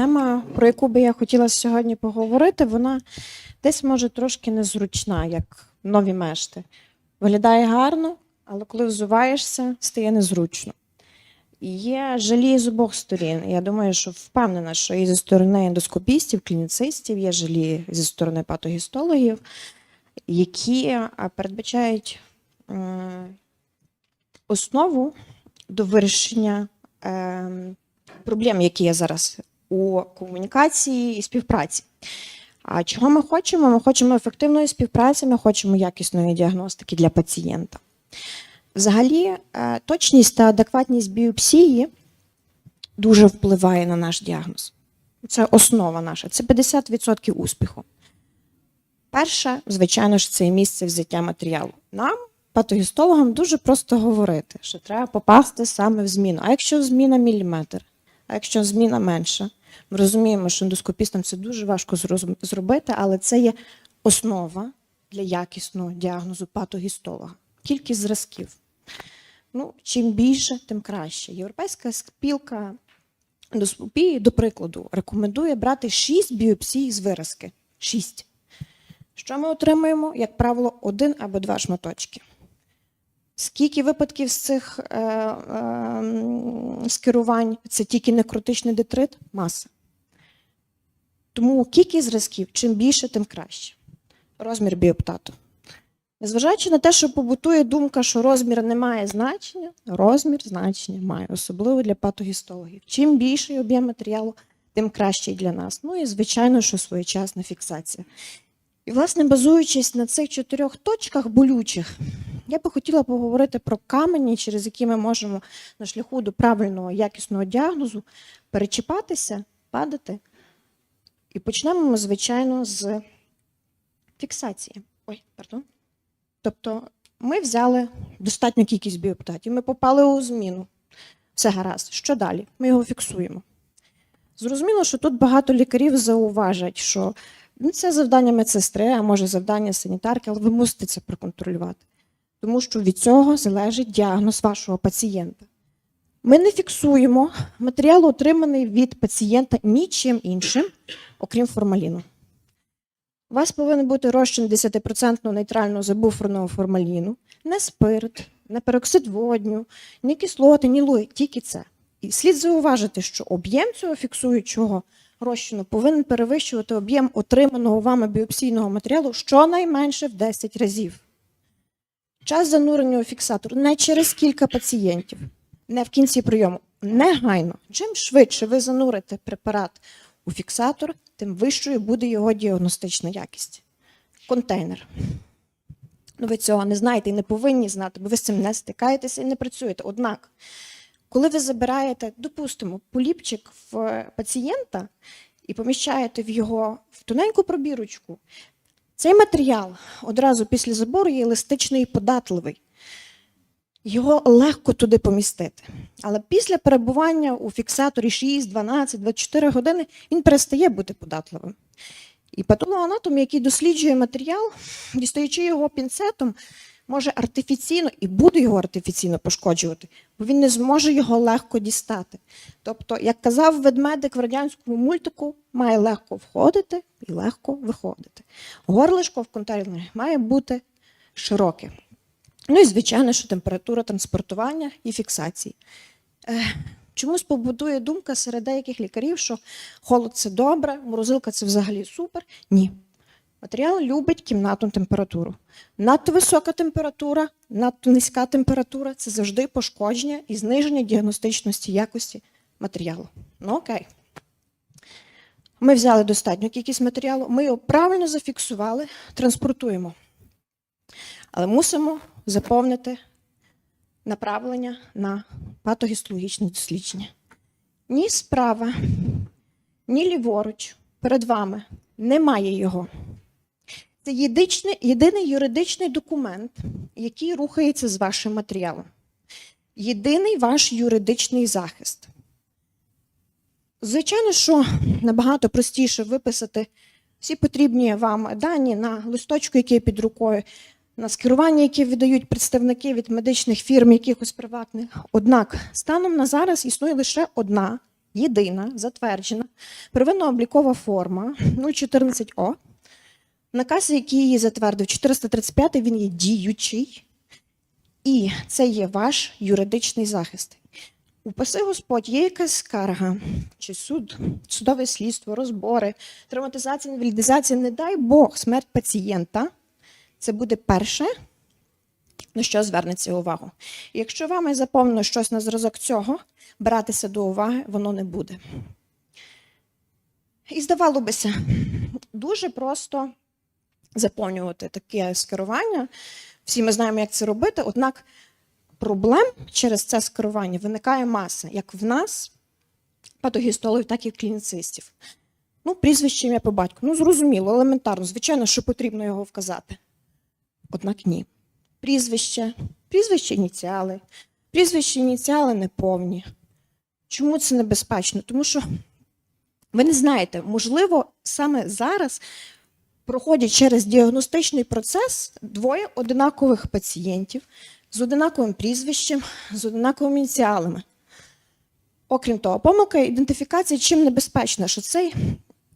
Тема, про яку би я хотіла сьогодні поговорити, вона десь може трошки незручна, як нові мешти. Виглядає гарно, але коли взуваєшся, стає незручно. Є жалі з обох сторін. Я думаю, що впевнена, що і зі сторони ендоскопістів, клініцистів, є жалі зі сторони патогістологів, які е, передбачають е, основу до вирішення е, проблем, які є зараз у комунікації і співпраці. А чого ми хочемо? Ми хочемо ефективної співпраці, ми хочемо якісної діагностики для пацієнта. Взагалі, е, точність та адекватність біопсії дуже впливає на наш діагноз. Це основа наша, це 50% успіху. Перше, звичайно ж, це місце взяття матеріалу. Нам, патогістологам, дуже просто говорити, що треба попасти саме в зміну. А якщо зміна міліметр, а якщо зміна менша, ми розуміємо, що ендоскопістам це дуже важко зробити, але це є основа для якісного діагнозу патогістолога. Кількість зразків. Ну, чим більше, тим краще. Європейська спілка ендоскопії, до прикладу, рекомендує брати 6 біопсій з виразки. 6. Що ми отримуємо? Як правило, один або два шматочки. Скільки випадків з цих е, е, скерувань це тільки некротичний детрит? Маса. Тому кількість зразків, чим більше, тим краще. Розмір біоптату. Незважаючи на те, що побутує думка, що розмір не має значення, розмір значення має, особливо для патогістологів. Чим більший об'єм матеріалу, тим краще для нас. Ну і звичайно, що своєчасна фіксація. І, власне, базуючись на цих чотирьох точках болючих, я би хотіла поговорити про камені, через які ми можемо на шляху до правильного якісного діагнозу перечіпатися, падати. І почнемо ми, звичайно, з фіксації. Ой, пардон. Тобто ми взяли достатню кількість біоптатів, ми попали у зміну. Все гаразд. Що далі? Ми його фіксуємо. Зрозуміло, що тут багато лікарів зауважать, що ну, це завдання медсестри, а може завдання санітарки, але ви мусите це проконтролювати. Тому що від цього залежить діагноз вашого пацієнта. Ми не фіксуємо матеріал, отриманий від пацієнта нічим іншим, окрім формаліну. У вас повинен бути розчин 10% нейтрального забуферного формаліну, не спирт, не пероксид водню, ні кислоти, ні луї, тільки це. І слід зауважити, що об'єм цього фіксуючого розчину повинен перевищувати об'єм отриманого вами біопсійного матеріалу щонайменше в 10 разів. Час занурення у фіксатор не через кілька пацієнтів, не в кінці прийому, негайно. Чим швидше ви занурите препарат у фіксатор, тим вищою буде його діагностична якість. Контейнер. Ну, ви цього не знаєте і не повинні знати, бо ви з цим не стикаєтеся і не працюєте. Однак, коли ви забираєте, допустимо, поліпчик в пацієнта і поміщаєте в його в тоненьку пробірочку, цей матеріал одразу після забору є еластичний і податливий. Його легко туди помістити. Але після перебування у фіксаторі 6, 12, 24 години він перестає бути податливим. І патологоанатом, який досліджує матеріал, дістаючи його пінцетом, може артифіційно і буде його артифіційно пошкоджувати, бо він не зможе його легко дістати. Тобто, як казав ведмедик в радянському мультику, має легко входити і легко виходити. Горлишко в контейнері має бути широке. Ну і звичайно, що температура транспортування і фіксації. Е, Чомусь побудує думка серед деяких лікарів, що холод це добре, морозилка це взагалі супер. Ні. Матеріал любить кімнатну температуру. Надто висока температура, надто низька температура це завжди пошкодження і зниження діагностичності якості матеріалу. Ну окей. Ми взяли достатню кількість матеріалу, ми його правильно зафіксували, транспортуємо. Але мусимо заповнити направлення на патогістологічне дослідження. Ні справа, ні ліворуч перед вами немає його. Це єдичний, єдиний юридичний документ, який рухається з вашим матеріалом. Єдиний ваш юридичний захист. Звичайно, що набагато простіше виписати всі потрібні вам дані на листочку, який є під рукою, на скерування, які видають представники від медичних фірм, якихось приватних. Однак станом на зараз існує лише одна єдина, затверджена, первинно-облікова форма 014О. Наказ, який її затвердив 435, він є діючий. І це є ваш юридичний захист. Упаси Господь, є якась скарга, чи суд, судове слідство, розбори, травматизація, інвалідизація, не дай Бог, смерть пацієнта. Це буде перше, на що звернеться увагу. Якщо вами заповнено щось на зразок цього, братися до уваги воно не буде. І здавало бися, дуже просто заповнювати таке скерування. Всі ми знаємо, як це робити, однак проблем через це скерування виникає маса, як в нас, патогістологів, так і в клініцистів. Ну, прізвище ім'я по батьку. Ну, зрозуміло, елементарно, звичайно, що потрібно його вказати. Однак ні. Прізвище, прізвище ініціали, прізвище ініціали неповні. Чому це небезпечно? Тому що ви не знаєте, можливо, саме зараз проходять через діагностичний процес двоє одинакових пацієнтів з одинаковим прізвищем, з одинаковими ініціалами. Окрім того, помилка ідентифікації чим небезпечна, що цей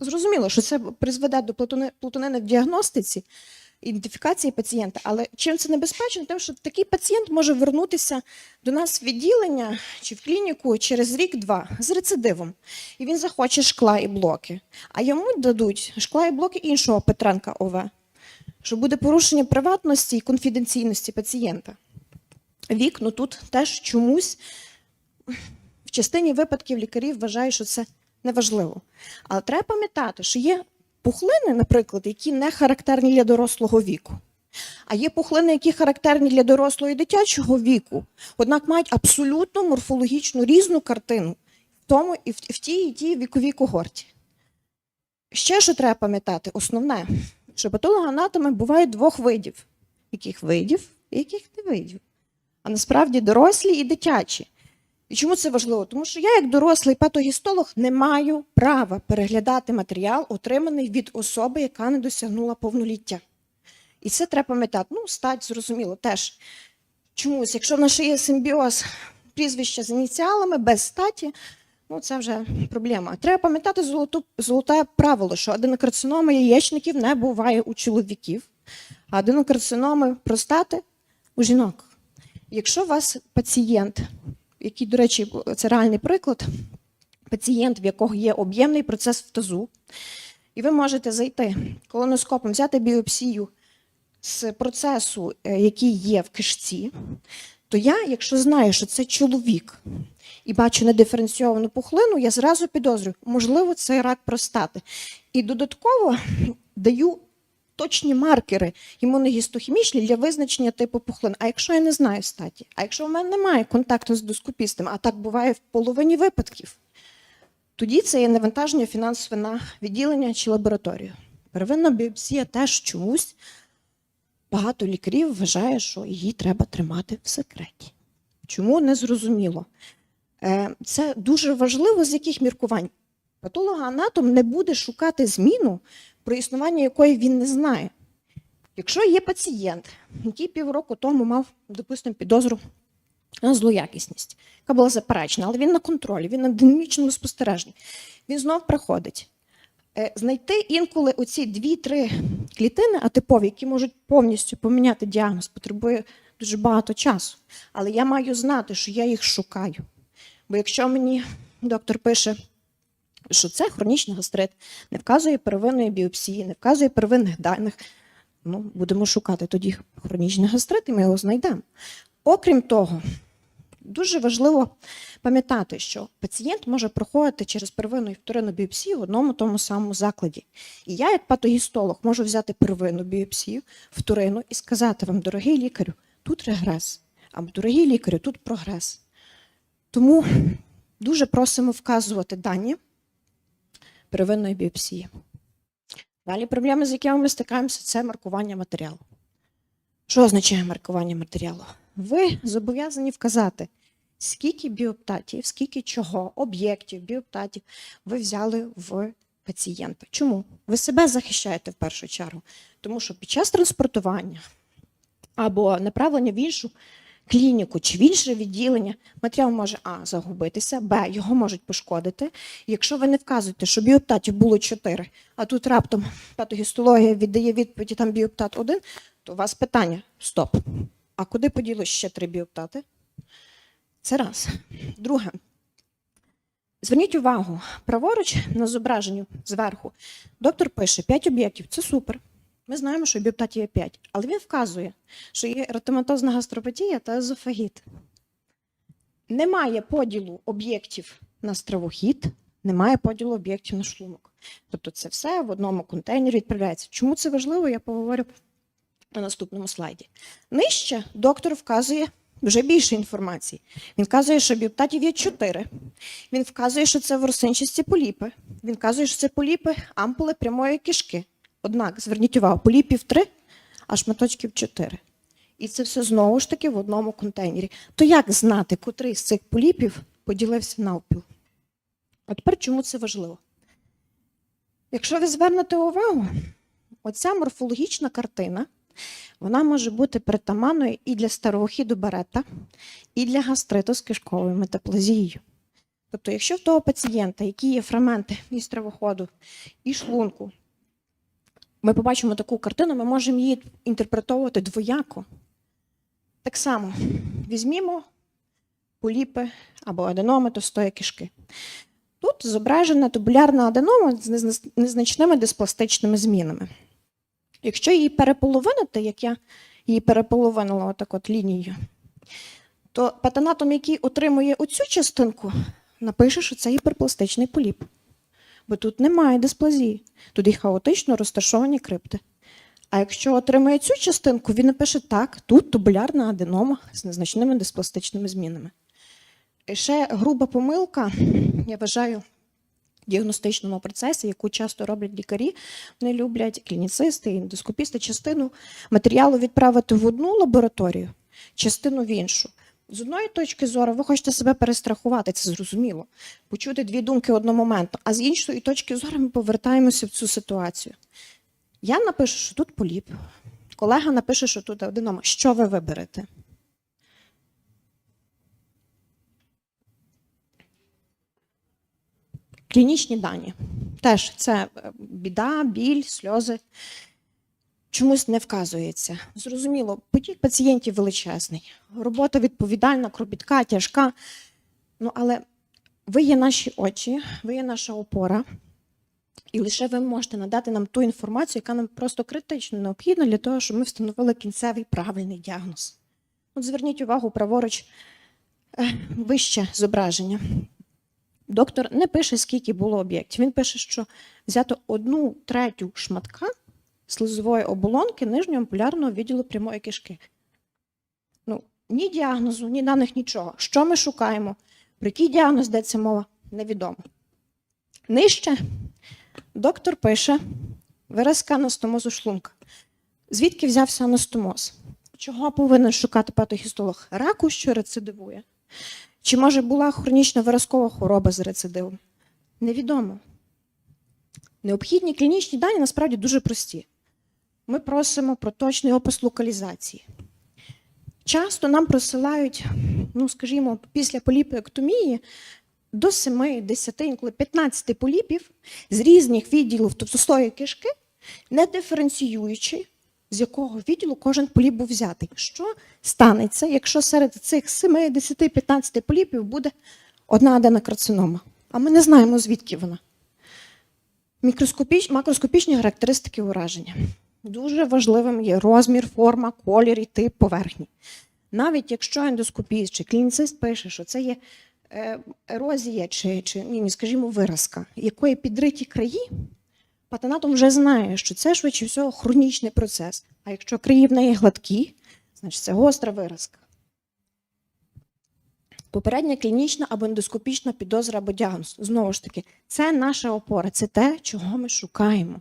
зрозуміло, що це призведе до плутони- плутанини в діагностиці, ідентифікації пацієнта. Але чим це небезпечно? Тим, що такий пацієнт може вернутися до нас в відділення чи в клініку через рік-два з рецидивом. І він захоче шкла і блоки. А йому дадуть шкла і блоки іншого Петренка ОВ, що буде порушення приватності і конфіденційності пацієнта. Вік, ну тут теж чомусь в частині випадків лікарів вважають, що це неважливо. Але треба пам'ятати, що є пухлини, наприклад, які не характерні для дорослого віку. А є пухлини, які характерні для дорослого і дитячого віку, однак мають абсолютно морфологічну різну картину в тому і в, в тій і тій віковій когорті. Ще що треба пам'ятати, основне, що патологоанатоми бувають двох видів. Яких видів і яких не видів. А насправді дорослі і дитячі. І чому це важливо? Тому що я, як дорослий патогістолог, не маю права переглядати матеріал, отриманий від особи, яка не досягнула повноліття. І це треба пам'ятати. Ну, стать, зрозуміло, теж чомусь, якщо в нас є симбіоз прізвища з ініціалами без статі, ну це вже проблема. Треба пам'ятати золоту, золоте правило, що аденокарциноми яєчників не буває у чоловіків, а аденокарциноми простати у жінок. Якщо у вас пацієнт, який, до речі, це реальний приклад, пацієнт, в якого є об'ємний процес в тазу, і ви можете зайти колоноскопом, взяти біопсію з процесу, е, який є в кишці, то я, якщо знаю, що це чоловік, і бачу недиференційовану пухлину, я зразу підозрюю, можливо, це рак простати. І додатково даю точні маркери імуногістохімічні для визначення типу пухлин. А якщо я не знаю статі, а якщо в мене немає контакту з доскопістом, а так буває в половині випадків, тоді це є навантаження фінансове на відділення чи лабораторію. Первинна біопсія теж чомусь багато лікарів вважає, що її треба тримати в секреті. Чому не зрозуміло? Е, Це дуже важливо, з яких міркувань. Патологоанатом не буде шукати зміну, про існування якої він не знає. Якщо є пацієнт, який півроку тому мав, допустимо, підозру на злоякісність, яка була заперечена, але він на контролі, він на динамічному спостереженні, він знов приходить. Е, Знайти інколи оці дві-три клітини атипові, які можуть повністю поміняти діагноз, потребує дуже багато часу. Але я маю знати, що я їх шукаю. Бо якщо мені доктор пише, що це хронічний гастрит, не вказує первинної біопсії, не вказує первинних даних, ну, будемо шукати тоді хронічний гастрит, і ми його знайдемо. Окрім того, дуже важливо пам'ятати, що пацієнт може проходити через первинну і вторинну біопсію в одному тому самому закладі. І я, як патогістолог, можу взяти первинну біопсію, вторинну і сказати вам, дорогий лікарю, тут регрес, або дорогий лікарю, тут прогрес. Тому дуже просимо вказувати дані первинної біопсії. Далі проблеми, з якими ми стикаємося, це маркування матеріалу. Що означає маркування матеріалу? Ви зобов'язані вказати, скільки біоптатів, скільки чого, об'єктів, біоптатів ви взяли в пацієнта. Чому? Ви себе захищаєте в першу чергу, тому що під час транспортування або направлення в іншу клініку чи в інше відділення, матеріал може А загубитися, Б його можуть пошкодити. Якщо ви не вказуєте, що біоптатів було 4, а тут раптом патогістологія віддає відповіді там біоптат 1, то у вас питання: стоп. А куди поділось ще три біоптати? Це раз. Друге. Зверніть увагу, праворуч на зображенню зверху доктор пише 5 об'єктів. Це супер. Ми знаємо, що біоптатів є 5, але він вказує, що є ретоматозна гастропатія та езофагіт. Немає поділу об'єктів на стравохід, немає поділу об'єктів на шлунок. Тобто це все в одному контейнері відправляється. Чому це важливо, я поговорю на наступному слайді. Нижче доктор вказує вже більше інформації. Він вказує, що біоптатів є 4. Він вказує, що це ворсинчасті поліпи. Він вказує, що це поліпи ампули прямої кишки. Однак, зверніть увагу, поліпів 3, а шматочків 4. І це все знову ж таки в одному контейнері. То як знати, котрий з цих поліпів поділився навпіл? А тепер чому це важливо? Якщо ви звернете увагу, оця морфологічна картина, вона може бути притаманною і для старохіду барета, і для гастриту з кишковою метаплазією. Тобто, якщо в того пацієнта, які є ферменти і стравоходу, і шлунку, ми побачимо таку картину, ми можемо її інтерпретовувати двояко. Так само візьмімо поліпи або аденоми товстої кишки. Тут зображена тубулярна аденома з незначними диспластичними змінами. Якщо її переполовинити, як я її переполовинила отак от лінією, то патанатом, який отримує оцю частинку, напише, що це гіперпластичний поліп. Бо тут немає дисплазії, тут і хаотично розташовані крипти. А якщо отримає цю частинку, він напише так, тут тубулярна аденома з незначними диспластичними змінами. І ще груба помилка, я вважаю, в діагностичному процесі, яку часто роблять лікарі, вони люблять клініцисти, ендоскопісти, частину матеріалу відправити в одну лабораторію, частину в іншу. З одної точки зору, ви хочете себе перестрахувати, це зрозуміло, почути дві думки одномоментно, а з іншої точки зору ми повертаємося в цю ситуацію. Я напишу, що тут поліп, колега напише, що тут аденома. Що ви виберете? Клінічні дані. Теж це е, біда, біль, сльози. Чомусь не вказується. Зрозуміло, потік пацієнтів величезний. Робота відповідальна, кропітка, тяжка. Ну, але ви є наші очі, ви є наша опора. І лише ви можете надати нам ту інформацію, яка нам просто критично необхідна для того, щоб ми встановили кінцевий правильний діагноз. От зверніть увагу праворуч е, вище зображення. Доктор не пише, скільки було об'єктів. Він пише, що взято одну третю шматка слизової оболонки нижнього ампулярного відділу прямої кишки. Ну, ні діагнозу, ні даних, нічого. Що ми шукаємо? Про який діагноз йдеться мова? Невідомо. Нижче доктор пише виразка анастомозу шлунка. Звідки взявся анастомоз? Чого повинен шукати патогістолог? Раку, що рецидивує? Чи може була хронічна виразкова хвороба з рецидивом? Невідомо. Необхідні клінічні дані насправді дуже прості. Ми просимо про точний опис локалізації. Часто нам присилають, ну, скажімо, після поліпектомії до 7, 10, інколи 15 поліпів з різних відділів товстостої кишки, не диференціюючи, з якого відділу кожен поліп був взятий. Що станеться, якщо серед цих 7, 10, 15 поліпів буде одна аденокарцинома? А ми не знаємо, звідки вона. Мікроскопіч, макроскопічні характеристики ураження. Дуже важливим є розмір, форма, колір і тип поверхні. Навіть якщо ендоскопіст чи клініцист пише, що це є е, ерозія чи, чи ні, скажімо, виразка, якої підриті краї, патанатом вже знає, що це швидше всього хронічний процес. А якщо краї в неї гладкі, значить це гостра виразка. Попередня клінічна або ендоскопічна підозра або діагноз. Знову ж таки, це наша опора, це те, чого ми шукаємо.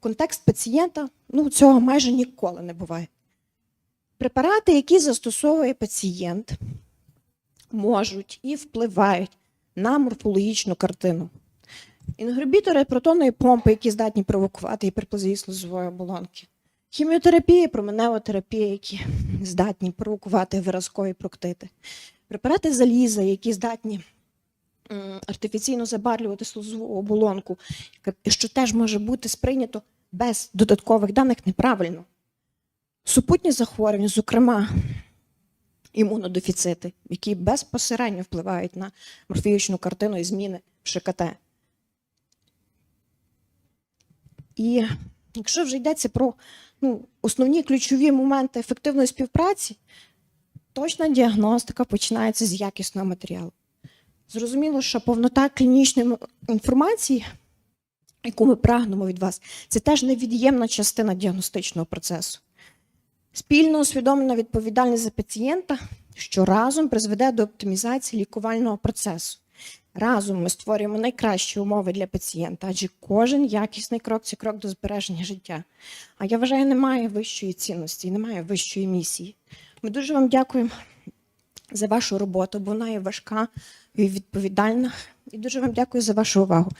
Контекст пацієнта ну, цього майже ніколи не буває. Препарати, які застосовує пацієнт, можуть і впливають на морфологічну картину. Інгибітори протонної помпи, які здатні провокувати гіперплазію слизової оболонки. Хіміотерапія, променеотерапія, які здатні провокувати виразкові проктити. Препарати заліза, які здатні артифіційно забарлювати слизову оболонку, що теж може бути сприйнято без додаткових даних неправильно. Супутні захворювання, зокрема, імунодефіцити, які безпосередньо впливають на морфологічну картину і зміни в ШКТ. І якщо вже йдеться про ну, основні ключові моменти ефективної співпраці, точна діагностика починається з якісного матеріалу. Зрозуміло, що повнота клінічної інформації, яку ми прагнемо від вас, це теж невід'ємна частина діагностичного процесу. Спільно усвідомлена відповідальність за пацієнта, що разом призведе до оптимізації лікувального процесу. Разом ми створюємо найкращі умови для пацієнта, адже кожен якісний крок це крок до збереження життя. А я вважаю, немає вищої цінності, немає вищої місії. Ми дуже вам дякуємо за вашу роботу, бо вона є важка і відповідальна. І дуже вам дякую за вашу увагу.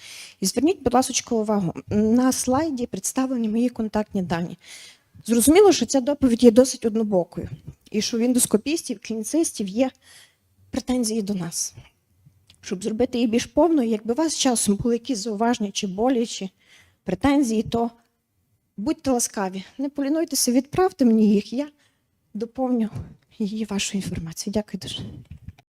І зверніть, будь ласка, увагу. На слайді представлені мої контактні дані. Зрозуміло, що ця доповідь є досить однобокою, і що в індоскопістів, клініцистів є претензії до нас. Щоб зробити її більш повною, якби у вас часом були якісь зауваження чи болі, чи претензії, то будьте ласкаві, не полінуйтеся, відправте мені їх, я доповню її вашу інформацію. Дякую дуже.